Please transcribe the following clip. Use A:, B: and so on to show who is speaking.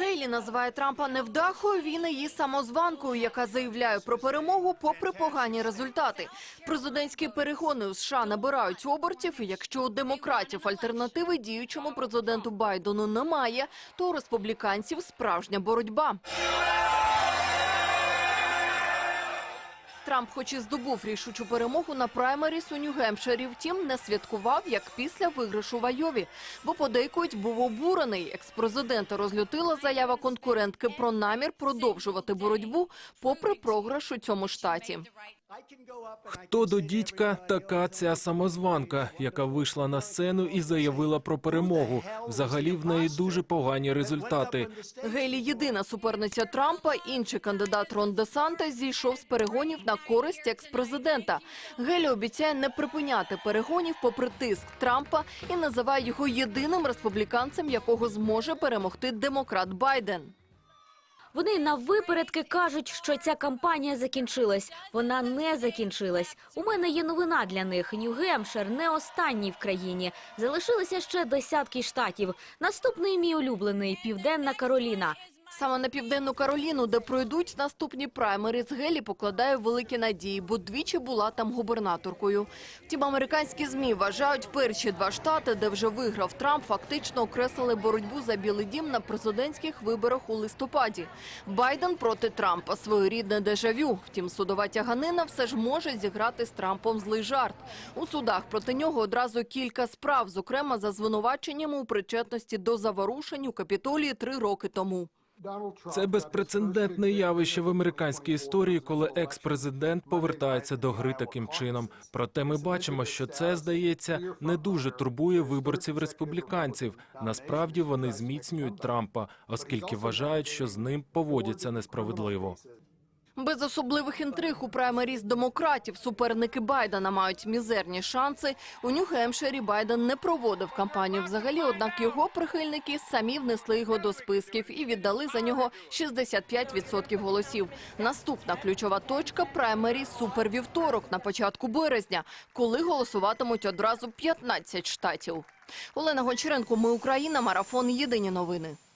A: Гейлі називає Трампа невдахою. Він її самозванкою, яка заявляє про перемогу попри погані результати. Президентські перегони у США набирають обертів. І якщо у демократів альтернативи діючому президенту Байдену немає, то у республіканців справжня боротьба. Трамп, хоч і здобув рішучу перемогу на праймеріс у Нью-Гемпширі, втім не святкував, як після виграшу в Айові. Бо подейкують був обурений. Екс-президента розлютила заява конкурентки про намір продовжувати боротьбу попри програш у цьому штаті.
B: Хто до дідька така ця самозванка, яка вийшла на сцену і заявила про перемогу. Взагалі в неї дуже погані результати.
A: Гейлі єдина суперниця Трампа. Інший кандидат Рон Десанта зійшов з перегонів на користь екс-президента. Гейлі обіцяє не припиняти перегонів попри тиск Трампа і називає його єдиним республіканцем, якого зможе перемогти демократ Байден.
C: Вони наввипередки кажуть, що ця кампанія закінчилась. Вона не закінчилась. У мене є новина для них. Нью-Гемпшир не останній в країні. Залишилися ще десятки штатів. Наступний мій улюблений Південна Кароліна.
A: Саме на південну Кароліну, де пройдуть наступні праймери, з Гелі покладає великі надії, бо двічі була там губернаторкою. Втім, американські змі вважають перші два штати, де вже виграв Трамп, фактично окреслили боротьбу за Білий Дім на президентських виборах у листопаді. Байден проти Трампа своєрідне дежавю. Втім, судова тяганина все ж може зіграти з Трампом злий жарт. У судах проти нього одразу кілька справ, зокрема за звинуваченнями у причетності до заворушень у Капітолії три роки тому.
B: Це безпрецедентне явище в американській історії, коли екс-президент повертається до гри таким чином. Проте ми бачимо, що це здається не дуже турбує виборців республіканців. Насправді вони зміцнюють Трампа, оскільки вважають, що з ним поводяться несправедливо.
A: Без особливих інтриг у праймеріз демократів суперники Байдена мають мізерні шанси. У Нью-Гемпширі Байден не проводив кампанію взагалі, однак його прихильники самі внесли його до списків і віддали за нього 65% голосів. Наступна ключова точка праймеріз супервівторок на початку березня, коли голосуватимуть одразу 15 штатів. Олена Гончаренко, ми Україна, марафон. Єдині новини.